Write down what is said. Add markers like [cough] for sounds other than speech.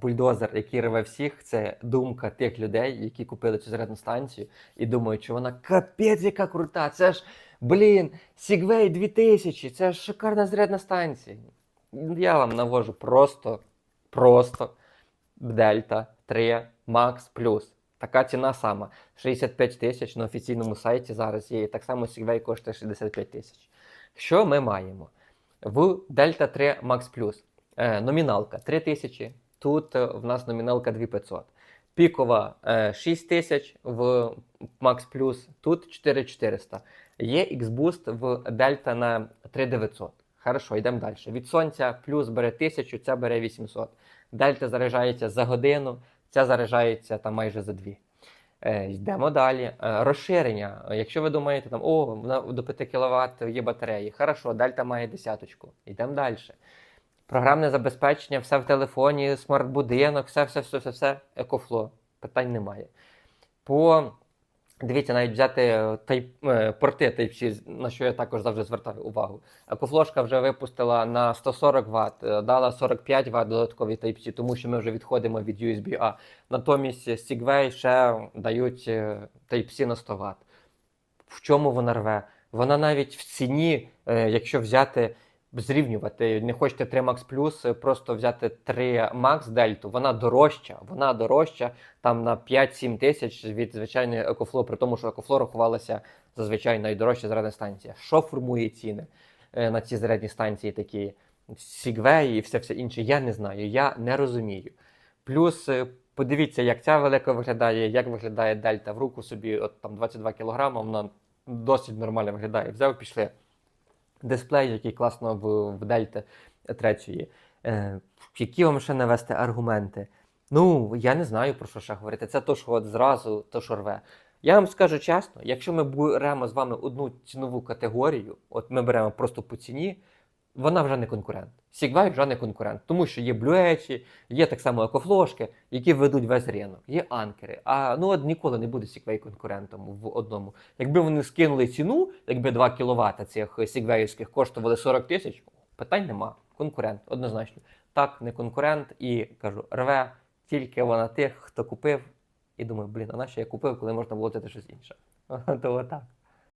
бульдозер, який рве всіх, це думка тих людей, які купили цю зарядну станцію і думають, що вона капець, яка крута. Це ж, блін, Segway 2000, це ж шикарна зарядна станція. Я вам навожу просто, просто Дельта 3 Max Plus. Така ціна сама. 65 тисяч на офіційному сайті зараз є. І так само Segway коштує 65 тисяч. Що ми маємо? В Delta 3 Max Plus номіналка 3 тисячі. Тут е, в нас номіналка 2500. Пікова е, 6 тисяч в Max Plus, тут 4400. Є X-Boost в Delta на 3900. Хорошо, йдемо далі. Від сонця плюс бере 1000, ця бере 800. Дельта заряджається за годину, ця заряджається там майже за дві. Е, йдемо далі. Е, розширення. Якщо ви думаєте, там, о, до 5 кВт є батареї. Хорошо, дельта має десяточку. Йдемо далі. Програмне забезпечення, все в телефоні, смарт-будинок, все, все, все, все, все, екофло. Питань немає. По Дивіться, навіть взяти е, тайп, е, порти Type-C, на що я також завжди звертаю увагу. Екофлошка вже випустила на 140 Вт, е, дала 45 Вт додаткові Type-C, тому що ми вже відходимо від USB-A. Натомість Segway ще дають Type-C на 100 Вт. В чому вона рве? Вона навіть в ціні, якщо взяти, зрівнювати, не хочете 3 Max Plus, просто взяти 3 Max Дельту, вона дорожча, вона дорожча там на 5-7 тисяч від звичайної Екофло, при тому, що Екофло рахувалася зазвичай найдорожча зарядна станція. Що формує ціни е, на ці зарядні станції такі? Segway і все все інше, я не знаю, я не розумію. Плюс е, подивіться, як ця велика виглядає, як виглядає Дельта в руку собі, от там 22 кг, вона досить нормально виглядає. Взяв, пішли. Дисплей, який класно в, в Дельта третьої. Е, які вам ще навести аргументи? Ну, я не знаю про що ще говорити. Це то, що от зразу, то, що рве. Я вам скажу чесно, якщо ми беремо з вами одну цінову категорію, от ми беремо просто по ціні, вона вже не конкурент. Segway вже не конкурент, тому що є блюечі, є так само екофлошки, які ведуть весь ринок, є анкери. А ну от ніколи не буде Segway конкурентом в одному. Якби вони скинули ціну, якби 2 кВт цих Segwayівських коштували 40 тисяч, питань нема. Конкурент, однозначно. Так, не конкурент, і кажу, рве тільки вона тих, хто купив, і думаю, блін, а на я купив, коли можна було взяти щось інше. [laughs] То отак.